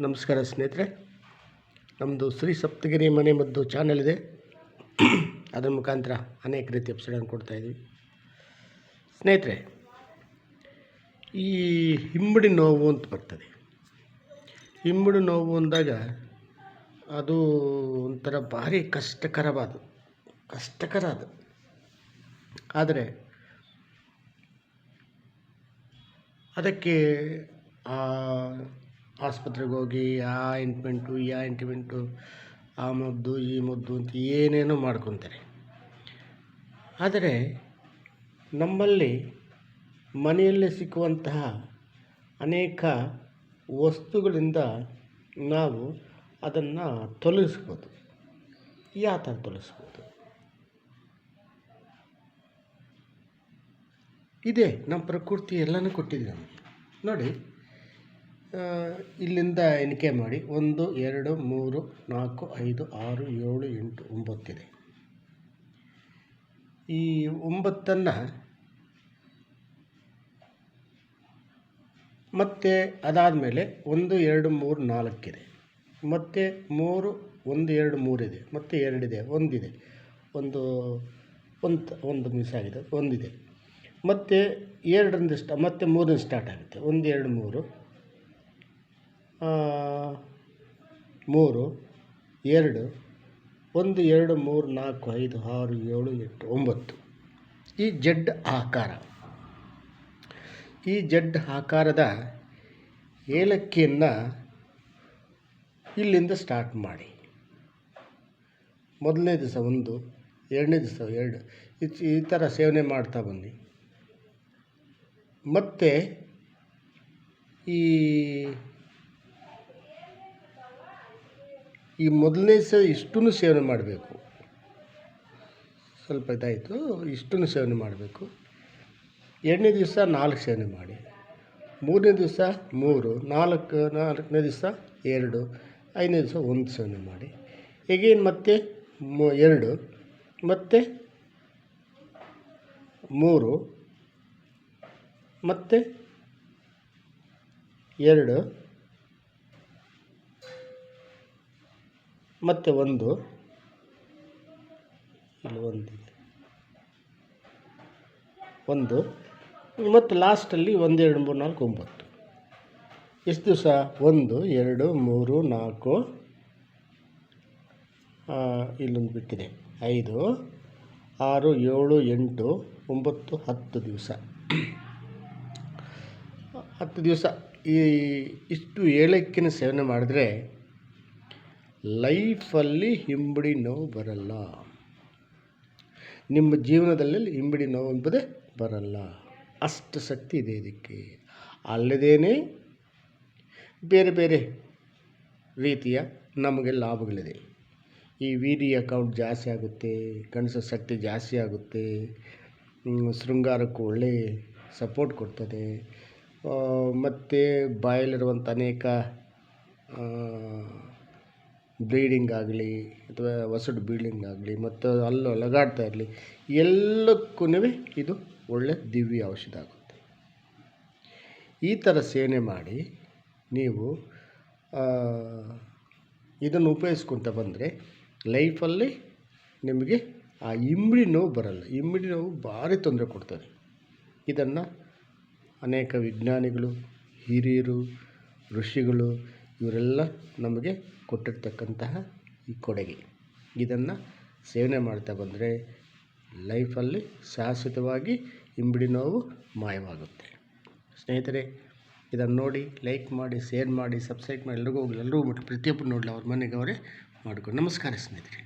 ನಮಸ್ಕಾರ ಸ್ನೇಹಿತರೆ. ನಮ್ಮದು ಶ್ರೀ ಸಪ್ತಗಿರಿ ಮನೆ ಮದ್ದು ಚಾನೆಲ್ ಇದೆ. ಅದರ ಮುಖಾಂತರ ಅನೇಕ ರೀತಿ ಎಪಿಸೋಡನ್ನು ಇದ್ದೀವಿ. ಸ್ನೇಹಿತರೆ, ಈ ಹಿಂಬಡಿ ನೋವು ಅಂತ ಬರ್ತದೆ. ಹಿಂಬಡಿ ನೋವು ಅಂದಾಗ ಅದು ಒಂಥರ ಭಾರಿ ಕಷ್ಟಕರವಾದ, ಕಷ್ಟಕರ ಅದು. ಆದರೆ ಅದಕ್ಕೆ ಆಸ್ಪತ್ರೆಗೆ ಹೋಗಿ, ಆ ಆಯಿಂಟ್ಮೆಂಟು ಈ ಆಯಿಂಟ್ಮೆಂಟು ಆ ಮದ್ದು, ಈ ಮದ್ದು ಅಂತ ಏನೇನೋ ಮಾಡ್ಕೊತಾರೆ. ಆದರೆ ನಮ್ಮಲ್ಲಿ ಮನೆಯಲ್ಲೇ ಸಿಕ್ಕುವಂತಹ ಅನೇಕ ವಸ್ತುಗಳಿಂದ ನಾವು ಅದನ್ನು ತೊಲಗಿಸ್ಬೋದು. ಯಾವ ಥರ ತೊಲಗಿಸ್ಬೋದು? ಇದೆ ನಮ್ಮ ಪ್ರಕೃತಿ ಎಲ್ಲನೂ ಕೊಟ್ಟಿದೆ ನಮಗೆ. ನೋಡಿ ಇಲ್ಲಿಂದ ಎಣಿಕೆ ಮಾಡಿ ಒಂದು, ಎರಡು, ಮೂರು, ನಾಲ್ಕು, ಐದು, ಆರು, ಏಳು, ಎಂಟು, ಒಂಬತ್ತಿದೆ. ಈ ಒಂಬತ್ತನ್ನು ಮತ್ತೆ ಅದಾದ ಮೇಲೆ ಒಂದು, ಎರಡು, ಮೂರು, ನಾಲ್ಕಿದೆ. ಮತ್ತು ಮೂರು, ಒಂದು, ಎರಡು, ಮೂರಿದೆ. ಮತ್ತೆ ಎರಡಿದೆ, ಒಂದಿದೆ. ಒಂದು ಒಂದು ಒಂದು ಮಿಸ್ ಆಗಿದೆ, ಒಂದಿದೆ. ಮತ್ತು ಎರಡರಿಂದ ಸ್ಟಾ, ಮತ್ತೆ ಮೂರರಿಂದ ಸ್ಟಾರ್ಟ್ ಆಗುತ್ತೆ. ಒಂದು, ಎರಡು, ಮೂರು. ಮೂರು, ಎರಡು, ಒಂದು, ಎರಡು, ಮೂರು, ನಾಲ್ಕು, ಐದು, ಆರು, ಏಳು, ಎಂಟು, ಒಂಬತ್ತು. ಈ ಜಡ್ ಆಕಾರ. ಈ ಜಡ್ ಆಕಾರದ ಏಲಕ್ಕಿಯನ್ನು ಇಲ್ಲಿಂದ ಸ್ಟಾರ್ಟ್ ಮಾಡಿ. ಮೊದಲನೇ ದಿವಸ ಒಂದು, ಎರಡನೇ ದಿವಸ ಎರಡು. ಈ ಥರ ಸೇವನೆ ಮಾಡ್ತಾ ಬನ್ನಿ. ಮತ್ತು ಈ ಈ ಮೊದಲನೇ ದಿವಸ ಇಷ್ಟೂ ಸೇವನೆ ಮಾಡಬೇಕು. ಸ್ವಲ್ಪ ಇದಾಯಿತು, ಇಷ್ಟನ್ನು ಸೇವನೆ ಮಾಡಬೇಕು. ಎರಡನೇ ದಿವಸ ನಾಲ್ಕು ಸೇವನೆ ಮಾಡಿ. ಮೂರನೇ ದಿವಸ ಮೂರು, ನಾಲ್ಕು, ನಾಲ್ಕನೇ ದಿವಸ ಎರಡು, ಐದನೇ ದಿವಸ ಒಂದು ಸೇವನೆ ಮಾಡಿ. ಈಗೇನು ಮತ್ತೆ ಎರಡು, ಮತ್ತೆ ಮೂರು, ಮತ್ತು ಎರಡು ಮತ್ತು ಒಂದು. ಇಲ್ಲಿ ಒಂದು ಒಂದು. ಮತ್ತು ಲಾಸ್ಟಲ್ಲಿ ಒಂದು, ಎರಡು, ಮೂರು, ನಾಲ್ಕು, ಒಂಬತ್ತು. ಎಷ್ಟು ದಿವಸ? ಒಂದು, ಎರಡು, ಮೂರು, ನಾಲ್ಕು. ಇಲ್ಲೊಂದು ಬಿಟ್ಟಿದೆ. ಐದು, ಆರು, ಏಳು, ಎಂಟು, ಒಂಬತ್ತು, ಹತ್ತು ದಿವಸ. ಹತ್ತು ದಿವಸ. ಈ ಇಷ್ಟು ಏಳಕ್ಕಿನ ಸೇವನೆ ಮಾಡಿದ್ರೆ ಲೈಫಲ್ಲಿ ಹಿಂಬಡಿ ನೋವು ಬರಲ್ಲ. ನಿಮ್ಮ ಜೀವನದಲ್ಲಿ ಹಿಂಬಡಿ ನೋವು ಎಂಬುದೇ ಬರಲ್ಲ. ಅಷ್ಟು ಶಕ್ತಿ ಇದೆ ಇದಕ್ಕೆ. ಅಲ್ಲದೇ ಬೇರೆ ಬೇರೆ ರೀತಿಯ ನಮಗೆ ಲಾಭಗಳಿದೆ. ಈ ವಿ ಡಿ ಅಕೌಂಟ್ ಜಾಸ್ತಿ ಆಗುತ್ತೆ, ಕನಸು ಶಕ್ತಿ ಜಾಸ್ತಿ ಆಗುತ್ತೆ ಶೃಂಗಾರಕ್ಕೂ ಒಳ್ಳೆ ಸಪೋರ್ಟ್ ಕೊಡ್ತದೆ. ಮತ್ತು ಬಾಯಲ್ಲಿರುವಂಥ ಅನೇಕ ಬ್ಲೀಡಿಂಗ್ ಆಗಲಿ ಅಥವಾ ವಸಡು ಬೀಳಿಂಗ್ ಆಗಲಿ ಮತ್ತು ಅಲ್ಲಿ ಲಗಾಡ್ತಾ ಇರಲಿ, ಎಲ್ಲಕ್ಕೂ ಇದು ಒಳ್ಳೆ ದಿವ್ಯ ಔಷಧ ಆಗುತ್ತೆ. ಈ ಥರ ಸೇನೆ ಮಾಡಿ ನೀವು ಇದನ್ನು ಉಪಯೋಗಿಸ್ಕೊತ ಬಂದರೆ ಲೈಫಲ್ಲಿ ನಿಮಗೆ ಆ ಇಮ್ಡಿ ನೋವು ಬರಲ್ಲ. ಇಮ್ಡಿ ನೋವು ಭಾರಿ ತೊಂದರೆ ಕೊಡ್ತದೆ. ಇದನ್ನು ಅನೇಕ ವಿಜ್ಞಾನಿಗಳು, ಹಿರಿಯರು, ಋಷಿಗಳು ಇವರೆಲ್ಲ ನಮಗೆ ಕೊಟ್ಟಿರ್ತಕ್ಕಂತಹ ಈ ಕೊಡುಗೆ. ಇದನ್ನು ಸೇವನೆ ಮಾಡ್ತಾ ಬಂದರೆ ಲೈಫಲ್ಲಿ ಶಾಶ್ವತವಾಗಿ ಇಂಬಿಡಿ ನೋವು ಮಾಯವಾಗುತ್ತೆ. ಸ್ನೇಹಿತರೆ, ಇದನ್ನು ನೋಡಿ, ಲೈಕ್ ಮಾಡಿ, ಶೇರ್ ಮಾಡಿ, ಸಬ್ಸ್ಕ್ರೈಬ್ ಮಾಡಿ, ಎಲ್ರಿಗೂ ಎಲ್ರಿಗೂ ಬಿಟ್ಟು ಪ್ರತಿಯೊಬ್ಬರು ನೋಡಲಿ, ಅವ್ರ ಮನೆಗೆ ಅವರೇ ಮಾಡಿಕೊಂಡು. ನಮಸ್ಕಾರ ಸ್ನೇಹಿತರೆ.